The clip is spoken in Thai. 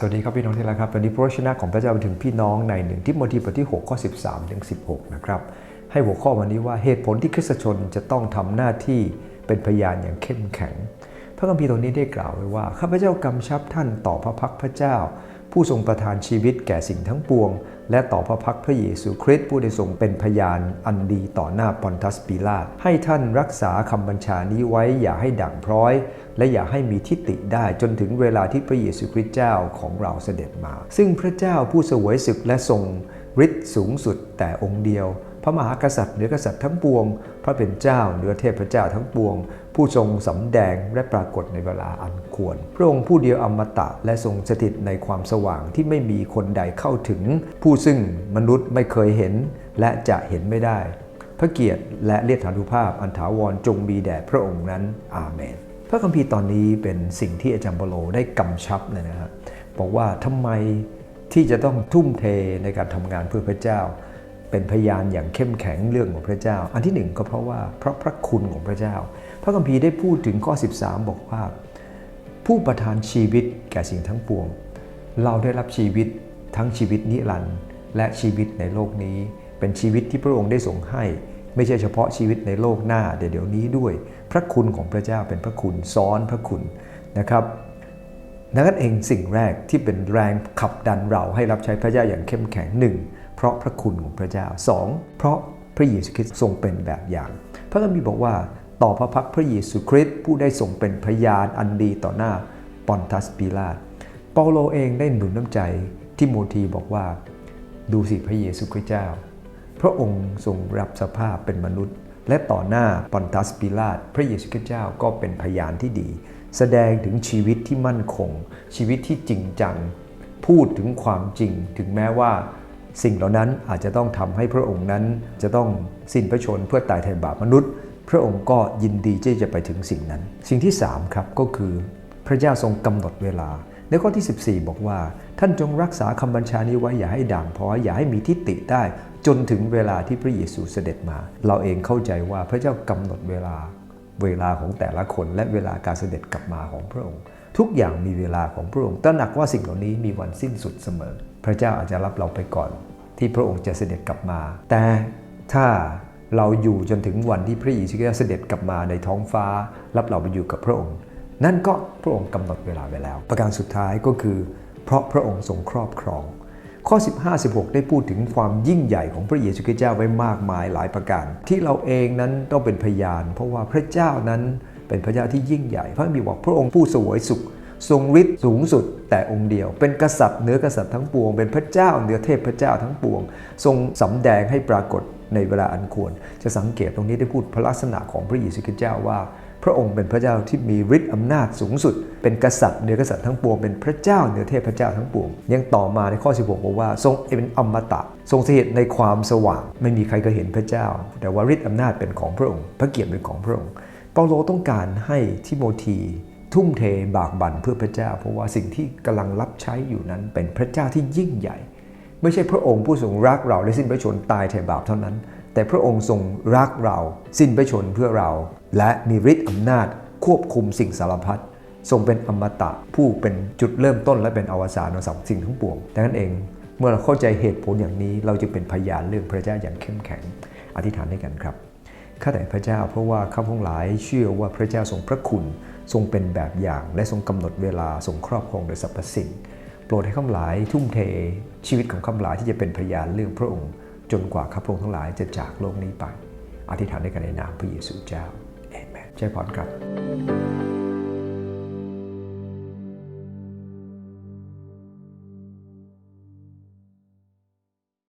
สวัสดีครับพี่น้องที่รักครับวันนี้พระชนะของพระเจ้าไปถึงพี่น้องในหนึ่งทิโมธีบทที่6ข้อ13ถึง16นะครับให้หัวข้อวันนี้ว่าเหตุผลที่คริสตชนจะต้องทำหน้าที่เป็นพยานอย่างเข้มแข็ง พระคัมภีร์ตรงนี้ได้กล่าวไว้ว่าข้าพเจ้ากำชับท่านต่อพระพักพระเจ้า ผู้ทรงประทานชีวิตแก่สิ่งทั้งปวง และต่อพระพักพระเยซูคริสต์ผู้ได้ทรงเป็นพยานอันดีต่อหน้าปอนทัสปีลาตให้ท่านรักษาคำบัญชานี้ไว้อย่าให้ด่างพร้อย และอย่าให้มีทิฏฐิได้จนถึงเวลาที่พระเยซูคริสต์เจ้าของเราเสด็จมา ซึ่งพระเจ้าผู้สวยศึกและทรงฤทธิ์สูงสุดแต่องค์เดียว ระมหากษัตริย์เหนือกษัตริย์ทั้งปวง พระเป็นเจ้าเหนือเทพเจ้าทั้งปวง ผู้ทรงสำแดงและปรากฏในเวลาอันควร พระองค์ผู้เดียวอมตะและทรงสถิตในความสว่างที่ไม่มีคนใดเข้าถึง ผู้ซึ่งมนุษย์ไม่เคยเห็นและจะเห็นไม่ได้ พระเกียรติและเลียฐานุภาพอันถาวรจงมีแด่พระองค์นั้น อาเมน พระคัมภีร์ตอนนี้เป็นสิ่งที่อาจารย์เปโลได้กำชับเลยนะครับบอกว่าทำไมที่จะต้องทุ่มเทในการทำงานเพื่อพระเจ้า เป็นพยานอย่างเข้มแข็งเรื่องของพระเจ้า อันที่หนึ่งก็เพราะว่าเพราะพระคุณของพระเจ้า พระคัมภีร์ได้พูดถึงข้อ 13 บอกว่า ผู้ประทานชีวิตแก่สิ่งทั้งปวง เราได้รับชีวิตทั้งชีวิตนิรันดร์และชีวิตในโลกนี้ เป็นชีวิตที่พระองค์ได้ทรงให้ ไม่ใช่เฉพาะชีวิตในโลกหน้าเดี๋ยวนี้ด้วย พระคุณของพระเจ้าเป็นพระคุณซ้อนพระคุณนะครับดังนั้นเองสิ่งแรกที่เป็นแรงขับดันเราให้รับใช้พระเจ้าอย่างเข้มแข็งหนึ่ง เพราะพระคุณของพระเจ้า 2. เพราะพระเยซูคริสต์ทรงเป็นแบบอย่าง พระคัมภีร์บอกว่าต่อพระพักพระเยซูคริสต์ผู้ได้ทรงเป็นพยานอันดีต่อหน้าปอนทัสปิลาตเปาโลเองได้หนุนน้ำใจทิโมธีบอกว่า ดูสิพระเยซูคริสต์เจ้า พระองค์ทรงรับสภาพเป็นมนุษย์ และต่อหน้าปอนตัสปิลาตพระเยซูคริสต์เจ้าก็เป็นพยานที่ดี แสดงถึงชีวิตที่มั่นคง ชีวิตที่จริงจัง พูดถึงความจริง ถึงแม้ว่า สิ่งเหล่านั้นอาจจะต้องทำให้พระองค์นั้นจะต้องสิ้นพระชนเพื่อตายแทนบาปมนุษย์ พระองค์ก็ยินดีที่จะไปถึงสิ่งนั้น สิ่งที่3ครับก็คือพระเจ้าทรงกำหนดเวลา ในข้อที่ 14 บอกว่า ท่านจงรักษาคำบัญชานี้ไว้อย่าให้ด่างพร้อยอย่าให้มีทิฏฐิได้ จนถึงเวลาที่พระเยซูเสด็จมา เราเองเข้าใจว่าพระเจ้ากำหนดเวลา เวลาของแต่ละคนและเวลาการเสด็จกลับมาของพระองค์ ทุกอย่างมีเวลาของพระองค์ตระหนักว่าสิ่งเหล่านี้มีวันสิ้นสุดเสมอ พระเจ้าอาจจะรับเราไปก่อน ที่พระองค์จะเสด็จกลับมา แต่ถ้าเราอยู่จนถึงวันที่พระเยซูคริสต์เสด็จกลับมาในท้องฟ้า รับเราไปอยู่กับพระองค์ นั่นก็พระองค์กำหนดเวลาไว้แล้ว ประการสุดท้ายก็คือ เพราะพระองค์ทรงครอบครอง ข้อ 15 16 ได้พูดถึงความยิ่งใหญ่ของพระเยซูคริสต์เจ้าไว้มากมายหลายประการ ที่เราเองนั้นต้องเป็นพยาน เพราะว่าพระเจ้านั้น เป็นพระเจ้าที่ยิ่งใหญ่ พระมีบอกพระองค์ผู้สวยสุข ทรงฤทธิ์สูงสุดแต่องค์เดียว เป็นกษัตริย์เหนือกษัตริย์ทั้งปวง เป็นพระเจ้าเหนือเทพพระเจ้าทั้งปวง ทรงสำแดงให้ปรากฏในเวลาอันควร จะสังเกตตรงนี้ได้พูดพระลักษณะของพระเยซูคริสต์เจ้าว่า พระองค์เป็นพระเจ้าที่มีฤทธิ์อำนาจสูงสุด เป็นกษัตริย์เหนือกษัตริย์ทั้งปวง เป็นพระเจ้าเหนือเทพพระเจ้าทั้งปวง ยังต่อมาในข้อ 16บอกว่า ทรงเป็นอมตะ ทรงสถิตในความสว่าง ไม่มีใครก็เห็นพระเจ้า แต่ว่าฤทธิ์อำนาจเป็นของพระองค์ พระเกียรติเป็นของพระองค์ เปาโลต้องการให้ทิโมธีทุ่มเทบากบั่นเพื่อพระเจ้า เพราะว่าสิ่งที่กำลังรับใช้อยู่นั้นเป็นพระเจ้าที่ยิ่งใหญ่ ไม่ใช่พระองค์ผู้ทรงรักเราและสิ้นพระชนตายแทนบาปเท่านั้น แต่พระองค์ทรงรักเรา สิ้นพระชนเพื่อเรา และมีฤทธิ์อำนาจควบคุมสิ่งสารพัดทรงเป็นอมตะผู้เป็นจุดเริ่มต้นและเป็นอวสานของสิ่งทั้งปวงดังนั้นเองเมื่อเราเข้าใจเหตุผลอย่างนี้ เราจะเป็นพยานเรื่องพระเจ้าอย่างเข้มแข็ง อธิษฐานด้วยกันครับ ข้าแต่พระเจ้าเพราะว่าข้าพงหลายเชื่อว่าพระเจ้าทรงพระคุณ ทรงเป็นแบบอย่าง และทรงกำหนดเวลาทรงครอบครองโดยสรรพสิ่งโปรดให้ข้าพหลายทุ่มเท ชีวิตของข้าพหลายที่จะเป็นพยานเรื่องพระองค์ จนกว่าข้าพงค์ทั้งหลายจะจากโลกนี้ไป อธิษฐานด้วยกันในนามพระเยซูเจ้าเอเมนใจพรครับ